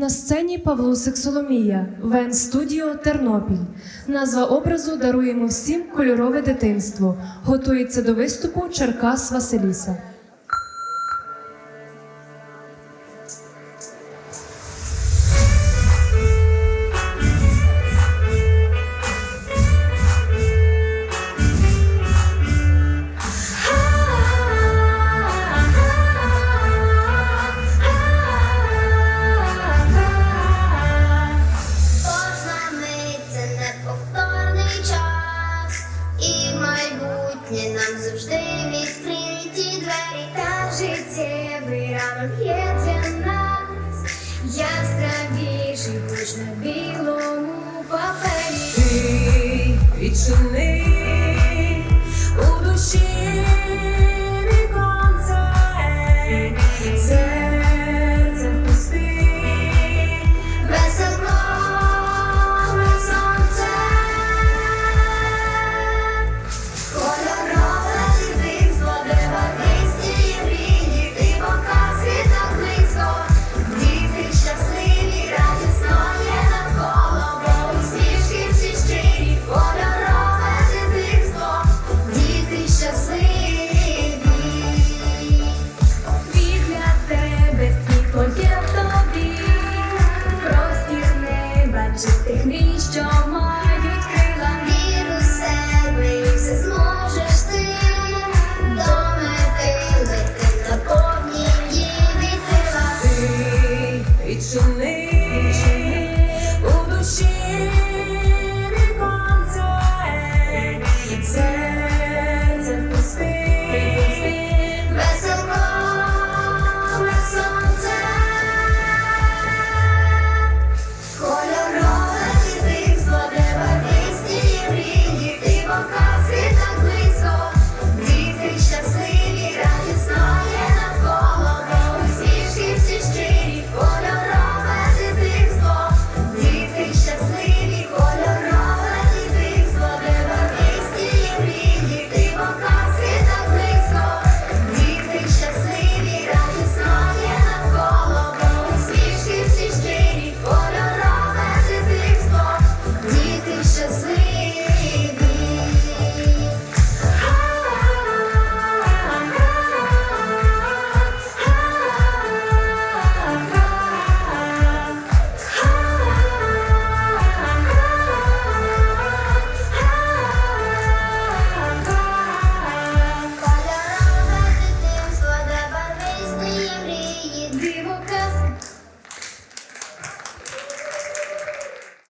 На сцені Павло Сексоломія, Вен Студіо Тернопіль. Назва образу даруємо всім кольорове дитинство. Готується до виступу Черкас Василіса. на этап життєвий ранок є для нас. Я відчини.